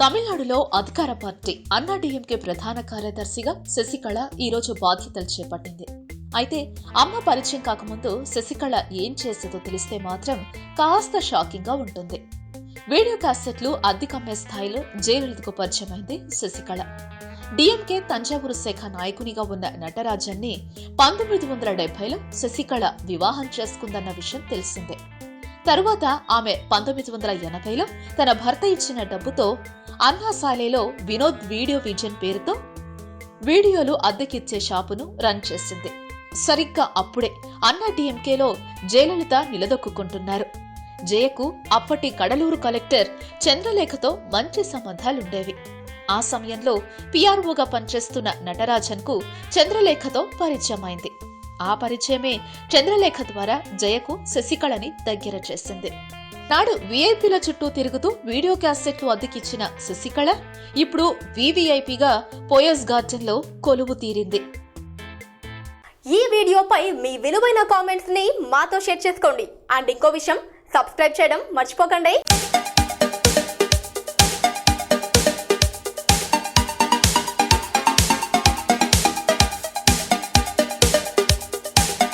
తమిళనాడులో అధికార పార్టీ అన్నాడీఎంకే ప్రధాన కార్యదర్శిగా శశికళ ఈరోజు బాధ్యతలు చేపట్టింది. అయితే అమ్మ పరిచయం కాకముందు శశికళ ఏం చేసేదో తెలిస్తే మాత్రం కాస్త షాకింగ్గా ఉంటుంది. వీడియో క్యాసెట్లు అద్దెకమ్మే స్థాయిలో జయలలితకు పరిచయమైంది శశికళ. డిఎంకే తంజావూరు శాఖ నాయకునిగా ఉన్న నటరాజన్ని పంతొమ్మిది వందల డెబ్బైలో శశికళ వివాహం చేసుకుందన్న విషయం తెలిసిందే. తరువాత ఆమె పంతొమ్మిది వందల ఎనభైలో తన భర్త ఇచ్చిన డబ్బుతో అన్నాసాలేలో వినోద్ వీడియో విజన్ పేరుతో వీడియోలు అద్దెకిచ్చే షాపును రన్ చేసింది. సరిగ్గా అప్పుడే అన్నా డిఎంకేలో జయలలిత నిలదొక్కుంటున్నారు జయకు అప్పటి కడలూరు కలెక్టర్ చంద్రలేఖతో మంచి సంబంధాలుండేవి. ఆ సమయంలో పిఆర్ఓగా పనిచేస్తున్న నటరాజన్కు చంద్రలేఖతో పరిచయమైంది. ఆ పరిచయమే చంద్రలేఖ ద్వారా జయకు శశికళని దగ్గర చేసింది. నాడు వీఐపీల చుట్టూ తిరుగుతూ వీడియో క్యాసెట్లు అద్దెకిచ్చిన శశికళ ఇప్పుడు వివిఐపిగా పోయస్ గార్డెన్లో కొలువు తీరింది. ఈ వీడియోపై మీ విలువైన కామెంట్స్ని మాతో షేర్ చేసుకోండి. అండ్ ఇంకో విషయం సబ్స్క్రైబ్ చేయడం మర్చిపోకండి.